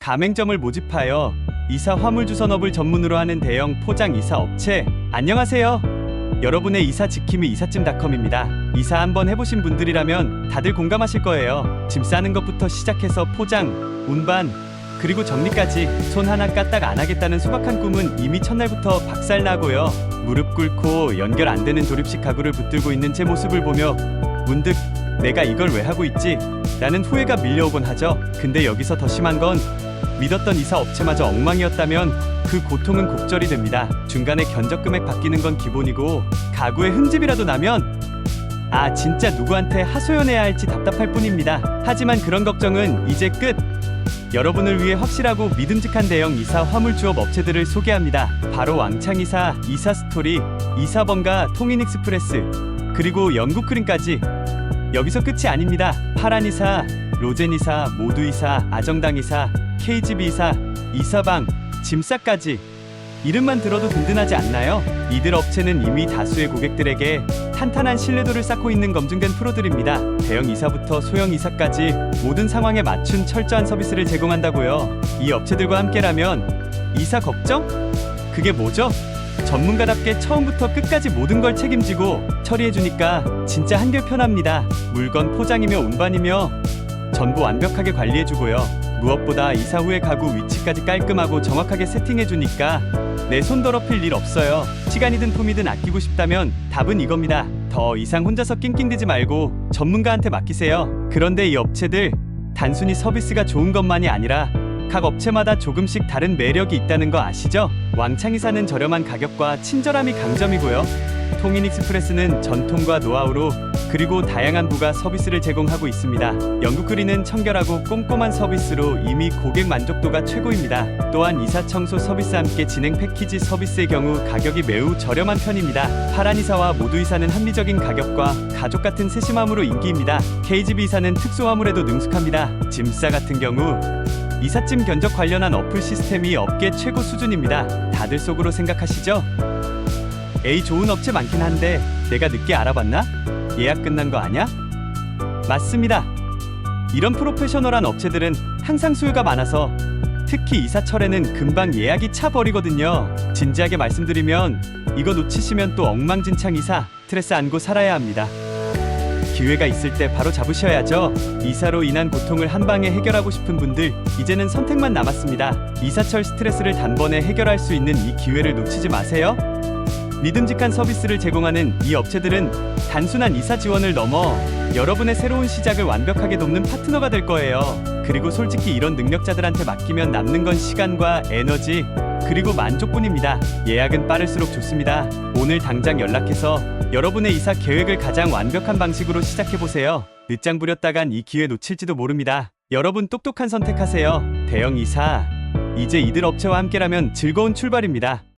가맹점을 모집하여 이사 화물주선업을 전문으로 하는 대형 포장 이사 업체. 안녕하세요. 여러분의 이사 지킴이 이삿짐닷컴입니다. 이사 한번 해보신 분들이라면 다들 공감하실 거예요. 짐 싸는 것부터 시작해서 포장, 운반, 그리고 정리까지 손 하나 까딱 안 하겠다는 소박한 꿈은 이미 첫날부터 박살나고요. 무릎 꿇고 연결 안 되는 조립식 가구를 붙들고 있는 제 모습을 보며 문득 내가 이걸 왜 하고 있지? 라는 후회가 밀려오곤 하죠. 근데 여기서 더 심한 건 믿었던 이사 업체마저 엉망이었다면 그 고통은 곡절이 됩니다. 중간에 견적 금액 바뀌는 건 기본이고 가구에 흠집이라도 나면 아 진짜 누구한테 하소연해야 할지 답답할 뿐입니다. 하지만 그런 걱정은 이제 끝. 여러분을 위해 확실하고 믿음직한 대형 이사 화물주업 업체들을 소개합니다. 바로 왕창이사, 이사스토리, 이사번가, 통인익스프레스, 그리고 영국크림까지 여기서 끝이 아닙니다. 파란 이사, 로젠 이사, 모두 이사, 아정당 이사, KGB이사, 이사방, 짐싸까지 이름만 들어도 든든하지 않나요? 이들 업체는 이미 다수의 고객들에게 탄탄한 신뢰도를 쌓고 있는 검증된 프로들입니다. 대형 이사부터 소형 이사까지 모든 상황에 맞춘 철저한 서비스를 제공한다고요. 이 업체들과 함께라면 이사 걱정? 그게 뭐죠? 전문가답게 처음부터 끝까지 모든 걸 책임지고 처리해주니까 진짜 한결 편합니다. 물건 포장이며 운반이며 전부 완벽하게 관리해주고요. 무엇보다 이사 후에 가구 위치까지 깔끔하고 정확하게 세팅해주니까 내 손 더럽힐 일 없어요. 시간이든 품이든 아끼고 싶다면 답은 이겁니다. 더 이상 혼자서 낑낑대지 말고 전문가한테 맡기세요. 그런데 이 업체들 단순히 서비스가 좋은 것만이 아니라 각 업체마다 조금씩 다른 매력이 있다는 거 아시죠? 왕창이 사는 저렴한 가격과 친절함이 강점이고요. 통인익스프레스는 전통과 노하우로 그리고 다양한 부가 서비스를 제공하고 있습니다. 영국 그리는 청결하고 꼼꼼한 서비스로 이미 고객 만족도가 최고입니다. 또한 이사 청소 서비스 함께 진행 패키지 서비스의 경우 가격이 매우 저렴한 편입니다. 파란 이사와 모두 이사는 합리적인 가격과 가족 같은 세심함으로 인기입니다. KGB 이사는 특수 화물에도 능숙합니다. 짐싸 같은 경우 이삿짐 견적 관련한 어플 시스템이 업계 최고 수준입니다. 다들 속으로 생각하시죠? 에이 좋은 업체 많긴 한데 내가 늦게 알아봤나? 예약 끝난 거 아냐? 맞습니다. 이런 프로페셔널한 업체들은 항상 수요가 많아서 특히 이사철에는 금방 예약이 차 버리거든요. 진지하게 말씀드리면 이거 놓치시면 또 엉망진창 이사 스트레스 안고 살아야 합니다. 기회가 있을 때 바로 잡으셔야죠. 이사로 인한 고통을 한 방에 해결하고 싶은 분들 이제는 선택만 남았습니다. 이사철 스트레스를 단번에 해결할 수 있는 이 기회를 놓치지 마세요. 믿음직한 서비스를 제공하는 이 업체들은 단순한 이사 지원을 넘어 여러분의 새로운 시작을 완벽하게 돕는 파트너가 될 거예요. 그리고 솔직히 이런 능력자들한테 맡기면 남는 건 시간과 에너지 그리고 만족뿐입니다. 예약은 빠를수록 좋습니다. 오늘 당장 연락해서 여러분의 이사 계획을 가장 완벽한 방식으로 시작해 보세요. 늦장 부렸다간 이 기회 놓칠지도 모릅니다. 여러분 똑똑한 선택하세요. 대형 이사 이제 이들 업체와 함께라면 즐거운 출발입니다.